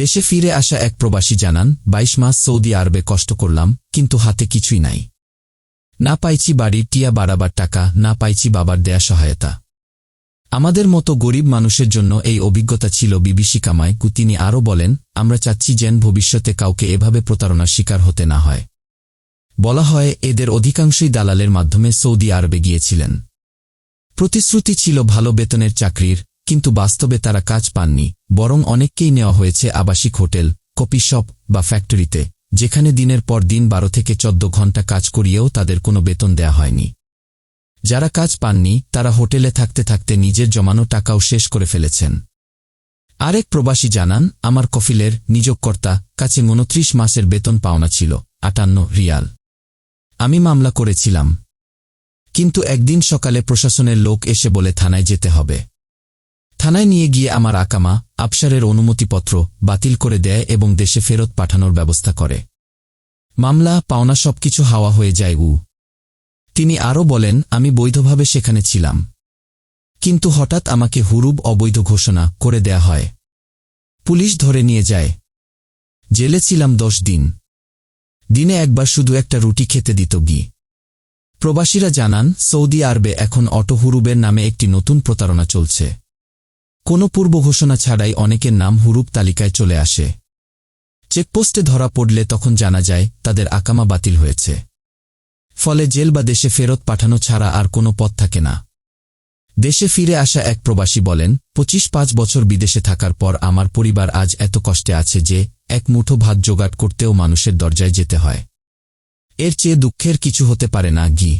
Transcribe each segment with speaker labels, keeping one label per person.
Speaker 1: দেশে ফিরে আসা এক প্রবাসী জানান, বাইশ মাস সৌদি আরবে কষ্ট করলাম, কিন্তু হাতে কিছুই নাই। না পাইছি বাড়ির টিয়া বাড়াবার টাকা, না পাইছি বাবার দেয়া সহায়তা। আমাদের মতো গরিব মানুষের জন্য এই অভিজ্ঞতা ছিল বিবিসি বিভীষিকামায় তিনি আরও বলেন, আমরা চাচ্ছি যেন ভবিষ্যতে কাউকে এভাবে প্রতারণার শিকার হতে না হয়। বলা হয়, এদের অধিকাংশই দালালের মাধ্যমে সৌদি আরবে গিয়েছিলেন। প্রতিশ্রুতি ছিল ভালো বেতনের চাকরির কিন্তু বাস্তবে তারা কাজ পাননি, বরং অনেককেই নেওয়া হয়েছে আবাসিক হোটেল কপি শপ বা ফ্যাক্টরিতে, যেখানে দিনের পর দিন বারো থেকে চোদ্দ ঘণ্টা কাজ করিয়েও তাদের কোনো বেতন দেয়া হয়নি। যারা কাজ পাননি, তারা হোটেলে থাকতে থাকতে নিজের জমানো টাকাও শেষ করে ফেলেছেন। আরেক প্রবাসী জানান, আমার কফিলের নিযোগকর্তা কাছে উনত্রিশ মাসের বেতন পাওনা ছিল, আটান্ন রিয়াল। আমি মামলা করেছিলাম। কিন্তু একদিন সকালে প্রশাসনের লোক এসে বলে থানায় যেতে হবে। থানায় নিয়ে গিয়ে আমার আকামা আবসারের অনুমতিপত্র বাতিল করে দেয় এবং দেশে ফেরত পাঠানোর ব্যবস্থা করে। মামলা, পাওনা সবকিছু হাওয়া হয়ে যায় উ। তিনি আরও বলেন, আমি বৈধভাবে সেখানে ছিলাম। কিন্তু হঠাৎ আমাকে হুরুব অবৈধ ঘোষণা করে দেয়া হয়। পুলিশ ধরে নিয়ে যায়। জেলে ছিলাম দশ দিন। দিনে একবার শুধু একটা রুটি খেতে দিত গি। প্রবাসীরা জানান, সৌদি আরবে এখন অটো হুরুবের নামে একটি নতুন প্রতারণা চলছে। কোনো পূর্ব ঘোষণা ছাড়াই অনেকের নাম হুরুপ তালিকায় চলে আসে। চেকপোস্টে ধরা পড়লে তখন জানা যায়, তাদের আকামা বাতিল হয়েছে। ফলে জেল বা দেশে ফেরত পাঠানো ছাড়া আর কোনো পথ থাকে না। দেশে ফিরে আসা এক প্রবাসী বলেন, পঁচিশ পাঁচ বছর বিদেশে থাকার পর আমার পরিবার আজ এত কষ্টে আছে যে, এক মুঠো ভাত জোগাড় করতেও মানুষের দরজায় যেতে হয়। এর চেয়ে দুঃখের কিছু হতে পারে না গি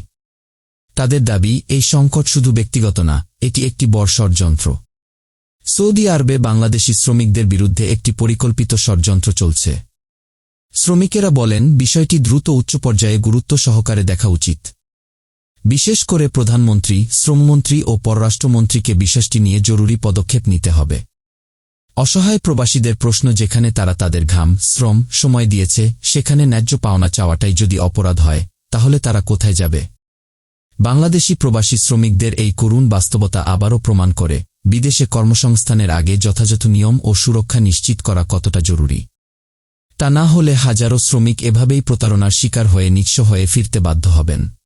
Speaker 1: তাদের দাবি, এই সংকট শুধু ব্যক্তিগত না, এটি একটি বড় ষড়যন্ত্র সৌদি আরবে বাংলাদেশি শ্রমিকদের বিরুদ্ধে একটি পরিকল্পিত ষড়যন্ত্র চলছে। শ্রমিকেরা বলেন, বিষয়টি দ্রুত উচ্চ পর্যায়ে গুরুত্ব সহকারে দেখা উচিত। বিশেষ করে প্রধানমন্ত্রী, শ্রমমন্ত্রী ও পররাষ্ট্রমন্ত্রীকে বিষয়টি নিয়ে জরুরি পদক্ষেপ নিতে হবে। অসহায় প্রবাসীদের প্রশ্ন যেখানে তারা তাদের ঘাম, শ্রম, সময় দিয়েছে, সেখানে ন্যায্য পাওনা চাওয়াটাই যদি অপরাধ হয়, তাহলে তারা কোথায় যাবে? বাংলাদেশি প্রবাসী শ্রমিকদের এই করুণ বাস্তবতা আবারও প্রমাণ করে। বিদেশে কর্মসংস্থানের আগে যথাযথ নিয়ম ও সুরক্ষা নিশ্চিত করা কতটা জরুরি? তা না হলে হাজারো শ্রমিক এভাবেই প্রতারণার শিকার হয়ে নিঃস্ব হয়ে ফিরতে বাধ্য হবেন।